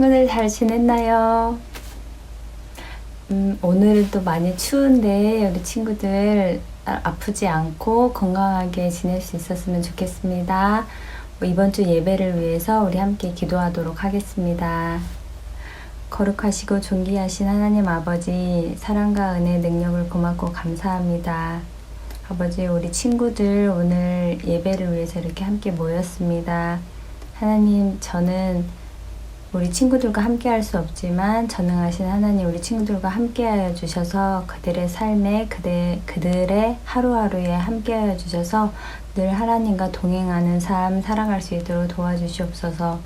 친구들 잘 지냈나요? 음, 오늘은 또 많이 추운데 우리 친구들 아- 아프지 않고 건강하게 지낼 수 있었으면 좋겠습니다. 뭐 이번 주 예배를 위해서 우리 함께 기도하도록 하겠습니다. 거룩하시고 존귀하신 하나님 아버지, 사랑과 은혜, 능력을 고맙고 감사합니다. 아버지, 우리 친구들 오늘 예배를 위해서 이렇게 함께 모였습니다. 하나님, 저는 우리 친구들과 함께 할 수 없지만 전능하신 하나님 우리 친구들과 함께 하여 주셔서 그들의 삶에 그대, 그들의 하루하루에 함께 하여 주셔서 늘 하나님과 동행하는 삶 살아갈 수 있도록 도와주시옵소서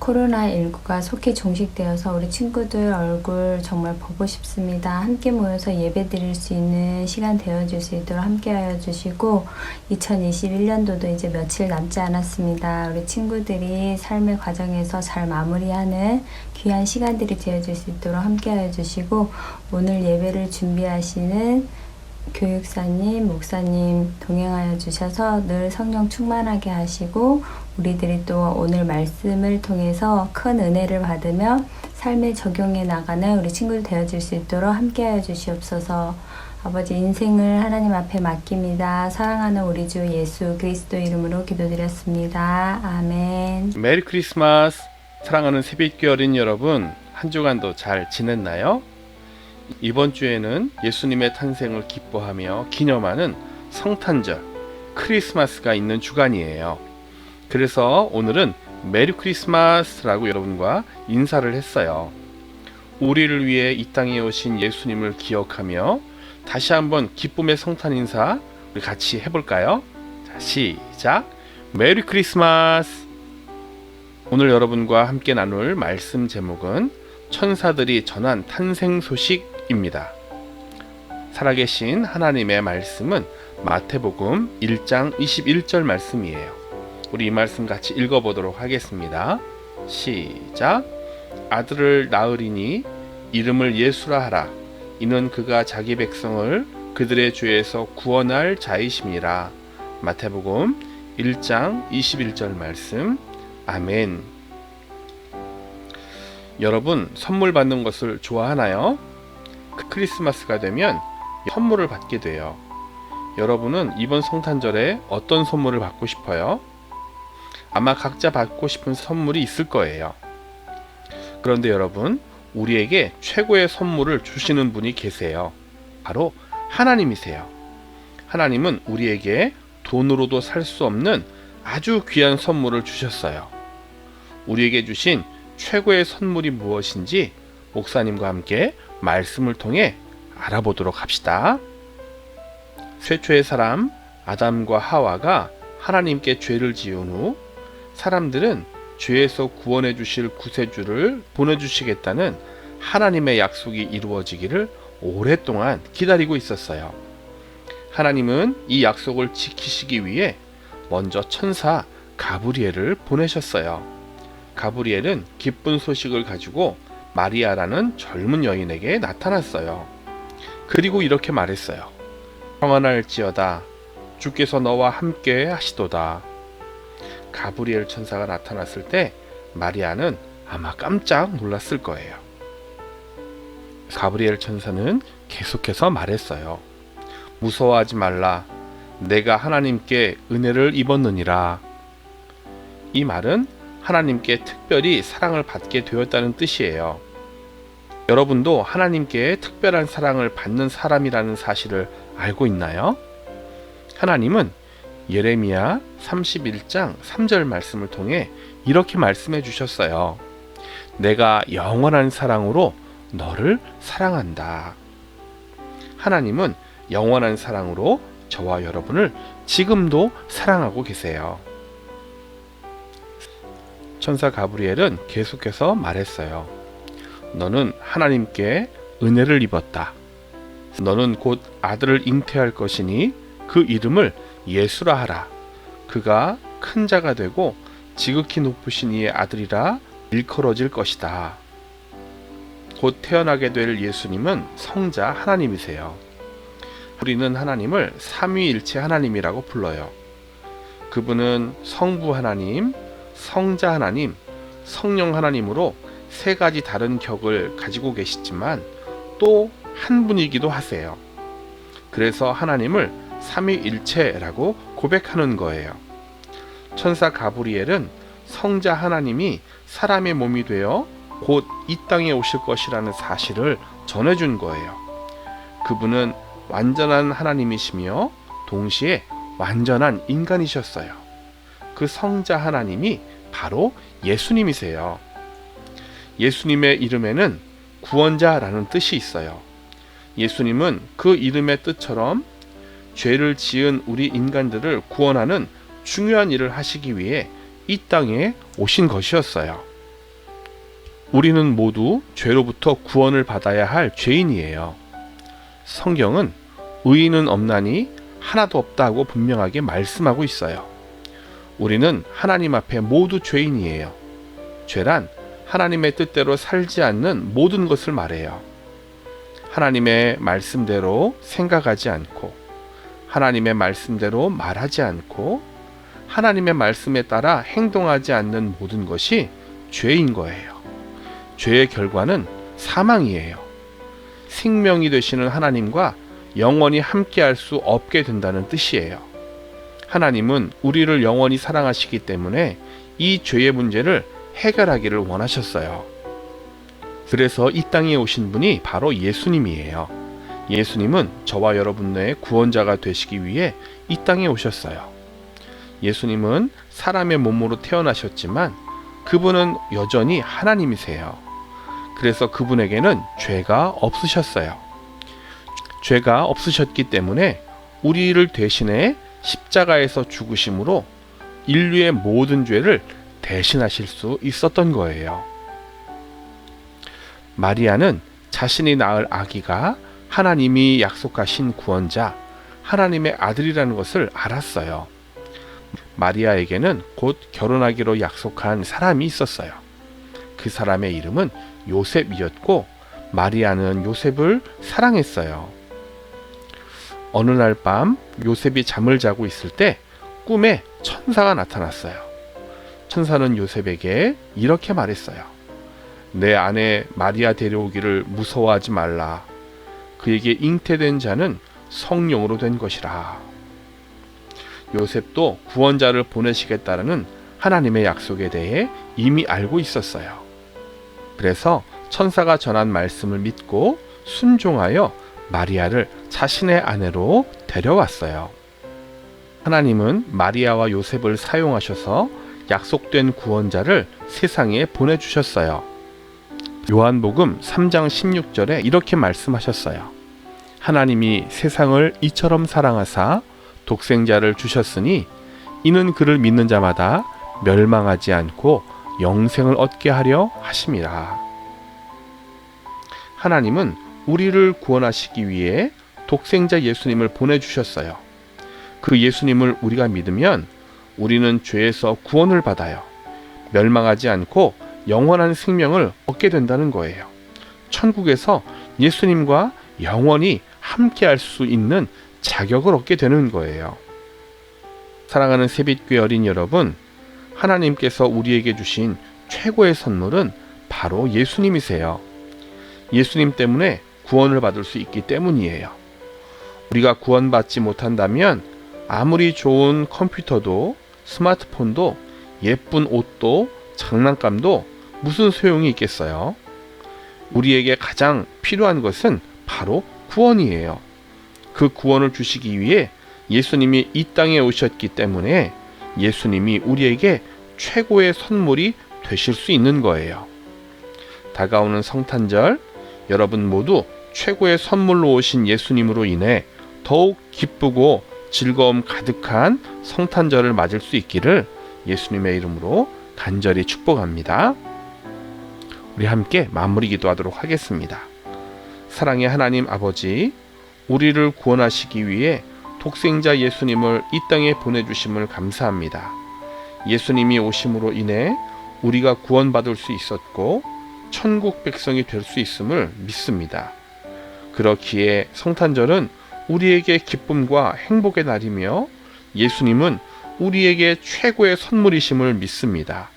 코로나19가 속히 종식되어서 우리 친구들 얼굴 정말 보고 싶습니다. 함께 모여서 예배 드릴 수 있는 시간 되어줄 수 있도록 함께 하여 주시고 2021년도도 이제 며칠 남지 않았습니다. 우리 친구들이 삶의 과정에서 잘 마무리하는 귀한 시간들이 되어줄 수 있도록 함께 하여 주시고 오늘 예배를 준비하시는 교육사님, 목사님 동행하여 주셔서 늘 성령 충만하게 하시고 우리들이 또 오늘 말씀을 통해서 큰 은혜를 받으며 삶에 적용해 나가는 우리 친구들 되어줄 수 있도록 함께하여 주시옵소서. 아버지 인생을 하나님 앞에 맡깁니다. 사랑하는 우리 주 예수 그리스도 이름으로 기도드렸습니다. 아멘. 메리 크리스마스 사랑하는 새벽교 어린 여러분 한 주간도 잘 지냈나요? 이번 주에는 예수님의 탄생을 기뻐하며 기념하는 성탄절 크리스마스가 있는 주간이에요. 그래서 오늘은 메리 크리스마스라고 여러분과 인사를 했어요. 우리를 위해 이 땅에 오신 예수님을 기억하며 다시 한번 기쁨의 성탄 인사 우리 같이 해볼까요? 자, 시작. 메리 크리스마스. 오늘 여러분과 함께 나눌 말씀 제목은 천사들이 전한 탄생 소식입니다. 살아계신 하나님의 말씀은 마태복음 1장 21절 말씀이에요. 우리 이 말씀 같이 읽어보도록 하겠습니다. 시작. 아들을 낳으리니 이름을 예수라 하라. 이는 그가 자기 백성을 그들의 죄에서 구원할 자이심이라. 마태복음 1장 21절 말씀. 아멘. 여러분 선물 받는 것을 좋아하나요? 그 크리스마스가 되면 선물을 받게 돼요. 여러분은 이번 성탄절에 어떤 선물을 받고 싶어요? 아마 각자 받고 싶은 선물이 있을 거예요. 그런데 여러분, 우리에게 최고의 선물을 주시는 분이 계세요. 바로 하나님이세요. 하나님은 우리에게 돈으로도 살 수 없는 아주 귀한 선물을 주셨어요. 우리에게 주신 최고의 선물이 무엇인지 목사님과 함께 말씀을 통해 알아보도록 합시다. 최초의 사람 아담과 하와가 하나님께 죄를 지은 후 사람들은 죄에서 구원해 주실 구세주를 보내주시겠다는 하나님의 약속이 이루어지기를 오랫동안 기다리고 있었어요. 하나님은 이 약속을 지키시기 위해 먼저 천사 가브리엘을 보내셨어요. 가브리엘은 기쁜 소식을 가지고 마리아라는 젊은 여인에게 나타났어요. 그리고 이렇게 말했어요. 평안할지어다 주께서 너와 함께 하시도다. 가브리엘 천사가 나타났을 때 마리아는 아마 깜짝 놀랐을 거예요. 가브리엘 천사는 계속해서 말했어요. 무서워하지 말라. 내가 하나님께 은혜를 입었느니라. 이 말은 하나님께 특별히 사랑을 받게 되었다는 뜻이에요. 여러분도 하나님께 특별한 사랑을 받는 사람이라는 사실을 알고 있나요? 하나님은 예레미야 31장 3절 말씀을 통해 이렇게 말씀해 주셨어요. 내가 영원한 사랑으로 너를 사랑한다. 하나님은 영원한 사랑으로 저와 여러분을 지금도 사랑하고 계세요. 천사 가브리엘은 계속해서 말했어요. 너는 하나님께 은혜를 입었다. 너는 곧 아들을 잉태할 것이니 그 이름을 예수라 하라. 그가 큰 자가 되고 지극히 높으신 이의 아들이라 일컬어질 것이다. 곧 태어나게 될 예수님은 성자 하나님이세요. 우리는 하나님을 삼위일체 하나님이라고 불러요. 그분은 성부 하나님, 성자 하나님, 성령 하나님으로 세 가지 다른 격을 가지고 계시지만 또 한 분이기도 하세요. 그래서 하나님을 삼위일체라고 고백하는 거예요. 천사 가브리엘은 성자 하나님이 사람의 몸이 되어 곧 이 땅에 오실 것이라는 사실을 전해준 거예요. 그분은 완전한 하나님이시며 동시에 완전한 인간이셨어요. 그 성자 하나님이 바로 예수님이세요. 예수님의 이름에는 구원자라는 뜻이 있어요. 예수님은 그 이름의 뜻처럼 죄를 지은 우리 인간들을 구원하는 중요한 일을 하시기 위해 이 땅에 오신 것이었어요. 우리는 모두 죄로부터 구원을 받아야 할 죄인이에요. 성경은 의인은 없나니 하나도 없다고 분명하게 말씀하고 있어요. 우리는 하나님 앞에 모두 죄인이에요. 죄란 하나님의 뜻대로 살지 않는 모든 것을 말해요. 하나님의 말씀대로 생각하지 않고, 하나님의 말씀대로 말하지 않고, 하나님의 말씀에 따라 행동하지 않는 모든 것이 죄인 거예요. 죄의 결과는 사망이에요. 생명이 되시는 하나님과 영원히 함께할 수 없게 된다는 뜻이에요. 하나님은 우리를 영원히 사랑하시기 때문에 이 죄의 문제를 해결하기를 원하셨어요. 그래서 이 땅에 오신 분이 바로 예수님이에요. 예수님은 저와 여러분의 구원자가 되시기 위해 이 땅에 오셨어요. 예수님은 사람의 몸으로 태어나셨지만 그분은 여전히 하나님이세요. 그래서 그분에게는 죄가 없으셨어요. 죄가 없으셨기 때문에 우리를 대신해 십자가에서 죽으심으로 인류의 모든 죄를 대신하실 수 있었던 거예요. 마리아는 자신이 낳을 아기가 하나님이 약속하신 구원자, 하나님의 아들이라는 것을 알았어요. 마리아에게는 곧 결혼하기로 약속한 사람이 있었어요. 그 사람의 이름은 요셉이었고, 마리아는 요셉을 사랑했어요. 어느 날 밤 요셉이 잠을 자고 있을 때 꿈에 천사가 나타났어요. 천사는 요셉에게 이렇게 말했어요. 내 아내 마리아 데려오기를 무서워하지 말라. 그에게 잉태된 자는 성령으로 된 것이라. 요셉도 구원자를 보내시겠다는 하나님의 약속에 대해 이미 알고 있었어요. 그래서 천사가 전한 말씀을 믿고 순종하여 마리아를 자신의 아내로 데려왔어요. 하나님은 마리아와 요셉을 사용하셔서 약속된 구원자를 세상에 보내주셨어요. 요한복음 3장 16절에 이렇게 말씀하셨어요. 하나님이 세상을 이처럼 사랑하사 독생자를 주셨으니 이는 그를 믿는 자마다 멸망하지 않고 영생을 얻게 하려 하심이라. 하나님은 우리를 구원하시기 위해 독생자 예수님을 보내주셨어요. 그 예수님을 우리가 믿으면 우리는 죄에서 구원을 받아요. 멸망하지 않고 영원한 생명을 얻게 된다는 거예요. 천국에서 예수님과 영원히 함께 할 수 있는 자격을 얻게 되는 거예요. 사랑하는 세빛교회 어린 여러분, 하나님께서 우리에게 주신 최고의 선물은 바로 예수님이세요. 예수님 때문에 구원을 받을 수 있기 때문이에요. 우리가 구원받지 못한다면 아무리 좋은 컴퓨터도 스마트폰도 예쁜 옷도 장난감도 무슨 소용이 있겠어요? 우리에게 가장 필요한 것은 바로 구원이에요. 그 구원을 주시기 위해 예수님이 이 땅에 오셨기 때문에 예수님이 우리에게 최고의 선물이 되실 수 있는 거예요. 다가오는 성탄절, 여러분 모두 최고의 선물로 오신 예수님으로 인해 더욱 기쁘고 즐거움 가득한 성탄절을 맞을 수 있기를 예수님의 이름으로 간절히 축복합니다. 우리 함께 마무리 기도하도록 하겠습니다. 사랑의 하나님 아버지, 우리를 구원하시기 위해 독생자 예수님을 이 땅에 보내주심을 감사합니다. 예수님이 오심으로 인해 우리가 구원받을 수 있었고 천국 백성이 될 수 있음을 믿습니다. 그렇기에 성탄절은 우리에게 기쁨과 행복의 날이며 예수님은 우리에게 최고의 선물이심을 믿습니다.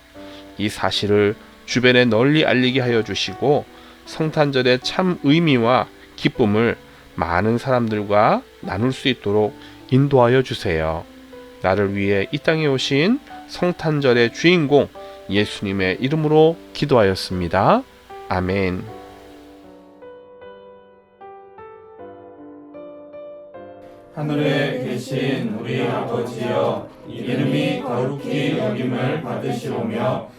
이 사실을 주변에 널리 알리게 하여 주시고 성탄절의 참 의미와 기쁨을 많은 사람들과 나눌 수 있도록 인도하여 주세요. 나를 위해 이 땅에 오신 성탄절의 주인공 예수님의 이름으로 기도하였습니다. 아멘. 하늘에 계신 우리 아버지여 이름이 거룩히 여김을 받으시오며